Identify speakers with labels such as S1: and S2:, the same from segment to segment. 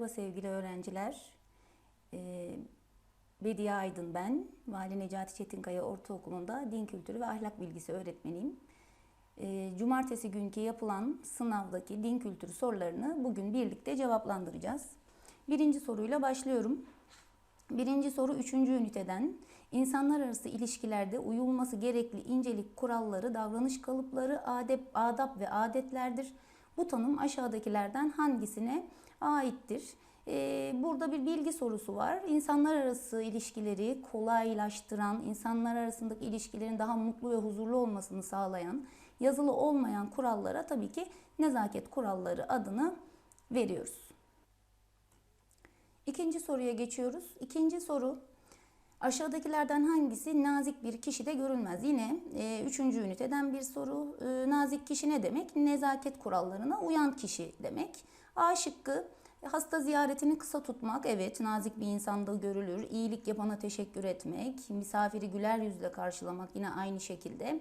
S1: Merhaba sevgili öğrenciler. Ee, Bediye Aydın ben. Vali Necati Çetinkaya Ortaokulu'nda din kültürü ve ahlak bilgisi öğretmeniyim. Ee, Cumartesi günkü yapılan sınavdaki din kültürü sorularını bugün birlikte cevaplandıracağız. Birinci soruyla başlıyorum. Birinci soru üçüncü üniteden insanlar arası ilişkilerde uyulması gerekli incelik kuralları, davranış kalıpları, adep, adap ve adetlerdir. Bu tanım aşağıdakilerden hangisine aittir? Ee, burada bir bilgi sorusu var. İnsanlar arası ilişkileri kolaylaştıran, insanlar arasındaki ilişkilerin daha mutlu ve huzurlu olmasını sağlayan, yazılı olmayan kurallara tabii ki nezaket kuralları adını veriyoruz. İkinci soruya geçiyoruz. İkinci soru aşağıdakilerden hangisi nazik bir kişide görülmez? Yine e, üçüncü üniteden bir soru. E, nazik kişi ne demek? Nezaket kurallarına uyan kişi demek. A şıkkı hasta ziyaretini kısa tutmak. Evet nazik bir insanda görülür. İyilik yapana teşekkür etmek. Misafiri güler yüzle karşılamak yine aynı şekilde.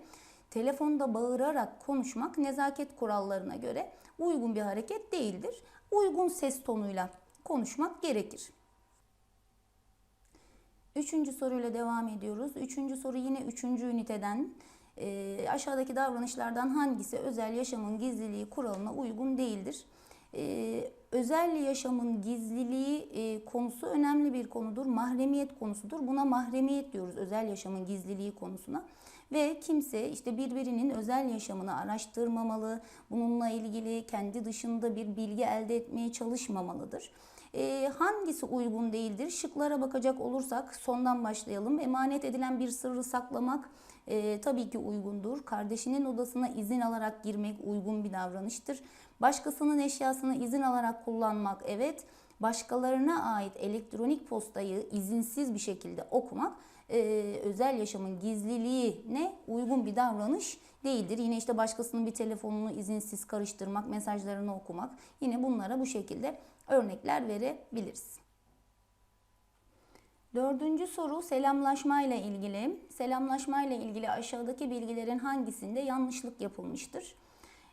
S1: Telefonda bağırarak konuşmak nezaket kurallarına göre uygun bir hareket değildir. Uygun ses tonuyla konuşmak gerekir. Üçüncü soruyla devam ediyoruz. Üçüncü soru yine üçüncü üniteden. E, aşağıdaki davranışlardan hangisi özel yaşamın gizliliği kuralına uygun değildir? E, özel yaşamın gizliliği e, konusu önemli bir konudur. Mahremiyet konusudur. Buna mahremiyet diyoruz özel yaşamın gizliliği konusuna. Ve kimse işte birbirinin özel yaşamını araştırmamalı, bununla ilgili kendi dışında bir bilgi elde etmeye çalışmamalıdır. E, hangisi uygun değildir? Şıklara bakacak olursak sondan başlayalım. Emanet edilen bir sırrı saklamak e, tabii ki uygundur. Kardeşinin odasına izin alarak girmek uygun bir davranıştır. Başkasının eşyasını izin alarak kullanmak evet. Başkalarına ait elektronik postayı izinsiz bir şekilde okumak e, özel yaşamın gizliliğine uygun bir davranış değildir. Yine işte başkasının bir telefonunu izinsiz karıştırmak, mesajlarını okumak yine bunlara bu şekilde örnekler verebiliriz. Dördüncü soru selamlaşma ile ilgili. Selamlaşma ile ilgili aşağıdaki bilgilerin hangisinde yanlışlık yapılmıştır?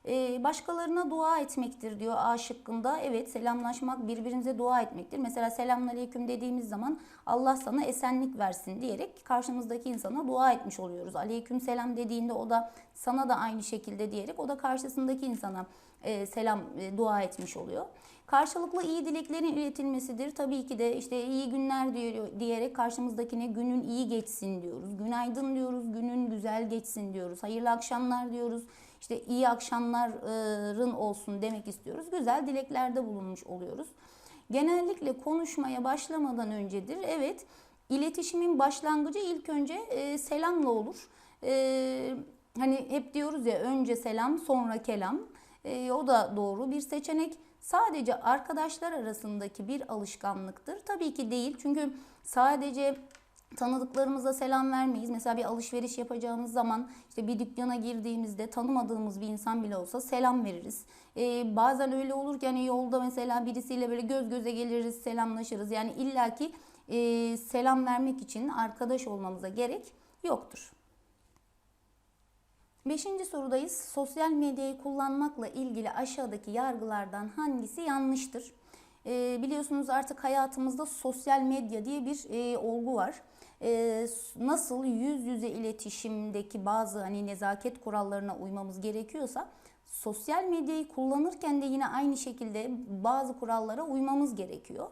S1: Ee, başkalarına dua etmektir diyor A şıkkında. Evet selamlaşmak birbirimize dua etmektir. Mesela selamünaleyküm dediğimiz zaman Allah sana esenlik versin diyerek karşımızdaki insana dua etmiş oluyoruz. Aleyküm selam dediğinde o da sana da aynı şekilde diyerek o da karşısındaki insana e, selam e, dua etmiş oluyor. Karşılıklı iyi dileklerin iletilmesidir. Tabii ki de işte iyi günler diyor, diyerek karşımızdakine günün iyi geçsin diyoruz. Günaydın diyoruz, günün güzel geçsin diyoruz. Hayırlı akşamlar diyoruz. İşte iyi akşamların olsun demek istiyoruz. Güzel dileklerde bulunmuş oluyoruz. Genellikle konuşmaya başlamadan öncedir. Evet, iletişimin başlangıcı ilk önce e, selamla olur. E, hani hep diyoruz ya önce selam sonra kelam. E, o da doğru bir seçenek. Sadece arkadaşlar arasındaki bir alışkanlıktır. Tabii ki değil. Çünkü sadece tanıdıklarımıza selam vermeyiz. Mesela bir alışveriş yapacağımız zaman işte bir dükkana girdiğimizde tanımadığımız bir insan bile olsa selam veririz. Ee, bazen öyle olur ki hani yolda mesela birisiyle böyle göz göze geliriz, selamlaşırız. Yani illaki e, selam vermek için arkadaş olmamıza gerek yoktur. Beşinci sorudayız. Sosyal medyayı kullanmakla ilgili aşağıdaki yargılardan hangisi yanlıştır? E, biliyorsunuz artık hayatımızda sosyal medya diye bir e, olgu var. E, nasıl yüz yüze iletişimdeki bazı hani nezaket kurallarına uymamız gerekiyorsa sosyal medyayı kullanırken de yine aynı şekilde bazı kurallara uymamız gerekiyor.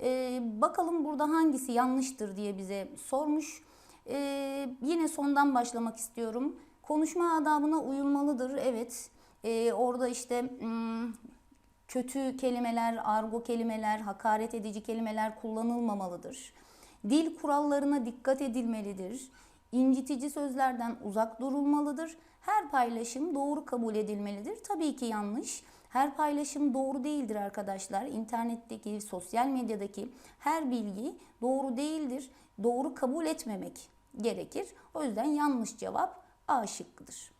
S1: E, bakalım burada hangisi yanlıştır diye bize sormuş. E, yine sondan başlamak istiyorum. Konuşma adabına uyulmalıdır. Evet. E, orada işte hmm, kötü kelimeler, argo kelimeler, hakaret edici kelimeler kullanılmamalıdır. Dil kurallarına dikkat edilmelidir. İncitici sözlerden uzak durulmalıdır. Her paylaşım doğru kabul edilmelidir. Tabii ki yanlış. Her paylaşım doğru değildir arkadaşlar. İnternetteki, sosyal medyadaki her bilgi doğru değildir. Doğru kabul etmemek gerekir. O yüzden yanlış cevap A şıkkıdır.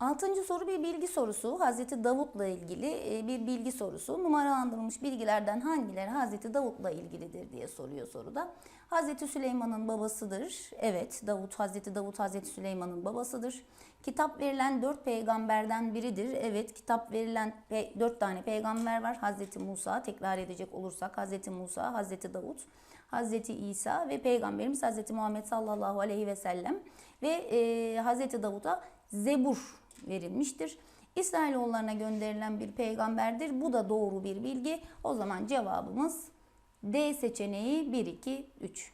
S1: Altıncı soru bir bilgi sorusu. Hazreti Davut'la ilgili e, bir bilgi sorusu. Numaralandırılmış bilgilerden hangileri Hazreti Davut'la ilgilidir diye soruyor soruda. Hazreti Süleyman'ın babasıdır. Evet, Davut, Hazreti Davut, Hazreti Süleyman'ın babasıdır. Kitap verilen dört peygamberden biridir. Evet, kitap verilen dört tane peygamber var. Hazreti Musa, tekrar edecek olursak Hazreti Musa, Hazreti Davut, Hazreti İsa ve Peygamberimiz Hazreti Muhammed sallallahu aleyhi ve sellem ve e, Hazreti Davut'a Zebur verilmiştir. İsrailoğullarına gönderilen bir peygamberdir. Bu da doğru bir bilgi. O zaman cevabımız D seçeneği 1, 2, 3.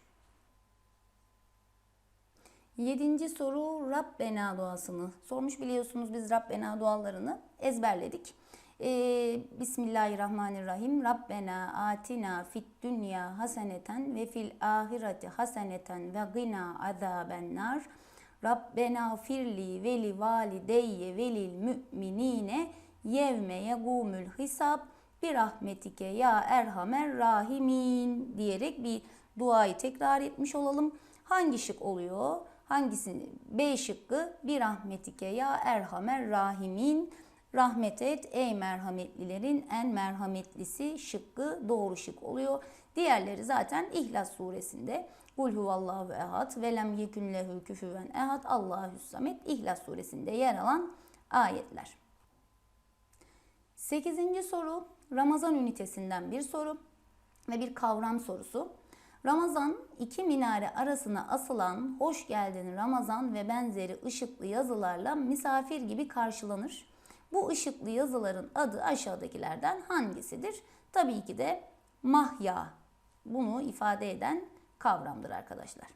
S1: Yedinci soru Rabbena duasını sormuş biliyorsunuz biz Rabbena dualarını ezberledik. Ee, Bismillahirrahmanirrahim. Rabbena atina fit dünya haseneten ve fil ahireti haseneten ve gina azaben. Rabbena firli veli valideyye velil müminine yevme yegumül hisab bir rahmetike ya erhamer rahimin diyerek bir duayı tekrar etmiş olalım. Hangi şık oluyor? Hangisini? B şıkkı bir rahmetike ya erhamer rahimin. Rahmet et ey merhametlilerin en merhametlisi şıkkı doğru şık oluyor. Diğerleri zaten İhlas suresinde. Kul huvallahu ehad ve lem yekun lehu küfüven ehad Allahü samet İhlas suresinde yer alan ayetler. Sekizinci soru Ramazan ünitesinden bir soru ve bir kavram sorusu. Ramazan iki minare arasına asılan hoş geldin Ramazan ve benzeri ışıklı yazılarla misafir gibi karşılanır. Bu ışıklı yazıların adı aşağıdakilerden hangisidir? Tabii ki de mahya. Bunu ifade eden kavramdır arkadaşlar.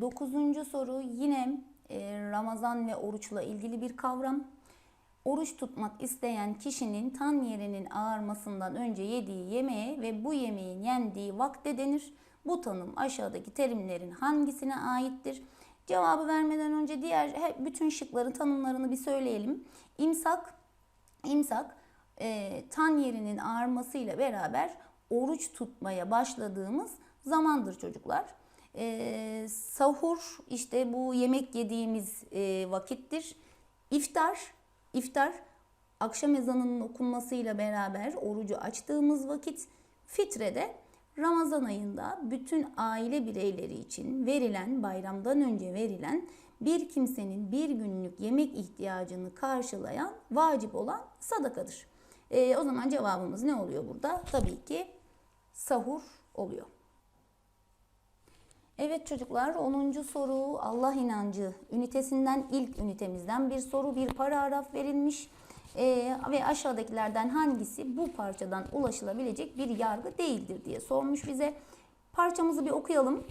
S1: Dokuzuncu soru yine e, Ramazan ve oruçla ilgili bir kavram. Oruç tutmak isteyen kişinin tan yerinin ağarmasından önce yediği yemeğe ve bu yemeğin yendiği vakte denir. Bu tanım aşağıdaki terimlerin hangisine aittir? Cevabı vermeden önce diğer bütün şıkların tanımlarını bir söyleyelim. İmsak, imsak e, tan yerinin ağarmasıyla beraber oruç tutmaya başladığımız zamandır çocuklar. E, sahur işte bu yemek yediğimiz e, vakittir. İftar, iftar akşam ezanının okunmasıyla beraber orucu açtığımız vakit. Fitre de Ramazan ayında bütün aile bireyleri için verilen bayramdan önce verilen bir kimsenin bir günlük yemek ihtiyacını karşılayan vacip olan sadakadır. E, o zaman cevabımız ne oluyor burada? Tabii ki sahur oluyor. Evet çocuklar 10. soru Allah inancı ünitesinden ilk ünitemizden bir soru bir paragraf verilmiş. Ee, ve aşağıdakilerden hangisi bu parçadan ulaşılabilecek bir yargı değildir diye sormuş bize. Parçamızı bir okuyalım.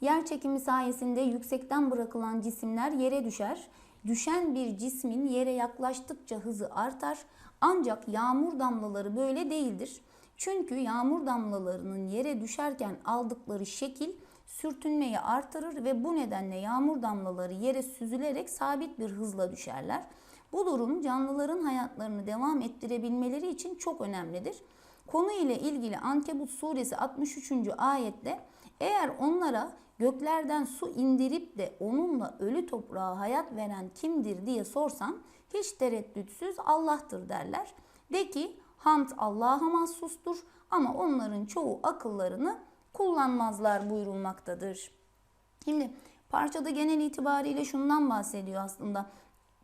S1: Yer çekimi sayesinde yüksekten bırakılan cisimler yere düşer. Düşen bir cismin yere yaklaştıkça hızı artar. Ancak yağmur damlaları böyle değildir. Çünkü yağmur damlalarının yere düşerken aldıkları şekil sürtünmeyi artırır ve bu nedenle yağmur damlaları yere süzülerek sabit bir hızla düşerler. Bu durum canlıların hayatlarını devam ettirebilmeleri için çok önemlidir. Konu ile ilgili Ankebut suresi 63. ayette eğer onlara göklerden su indirip de onunla ölü toprağa hayat veren kimdir diye sorsan hiç tereddütsüz Allah'tır derler. De ki hamd Allah'a mahsustur ama onların çoğu akıllarını kullanmazlar buyurulmaktadır. Şimdi parçada genel itibariyle şundan bahsediyor aslında.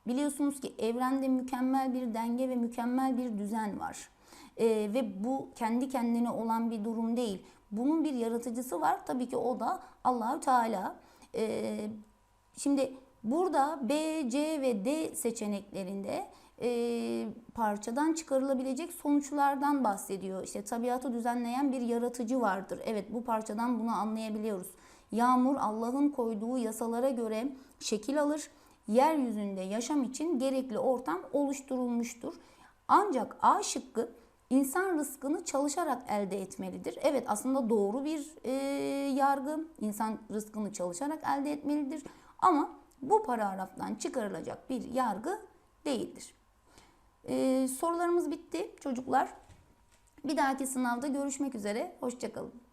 S1: Biliyorsunuz ki evrende mükemmel bir denge ve mükemmel bir düzen var. Ee, ve bu kendi kendine olan bir durum değil. Bunun bir yaratıcısı var. Tabii ki o da Allahü Teala. Ee, şimdi burada B, C ve D seçeneklerinde e, parçadan çıkarılabilecek sonuçlardan bahsediyor. İşte tabiatı düzenleyen bir yaratıcı vardır. Evet bu parçadan bunu anlayabiliyoruz. Yağmur Allah'ın koyduğu yasalara göre şekil alır. Yeryüzünde yaşam için gerekli ortam oluşturulmuştur. Ancak A şıkkı insan rızkını çalışarak elde etmelidir. Evet aslında doğru bir e, yargı. İnsan rızkını çalışarak elde etmelidir. Ama bu paragraftan çıkarılacak bir yargı değildir. Ee, sorularımız bitti çocuklar. Bir dahaki sınavda görüşmek üzere. Hoşçakalın.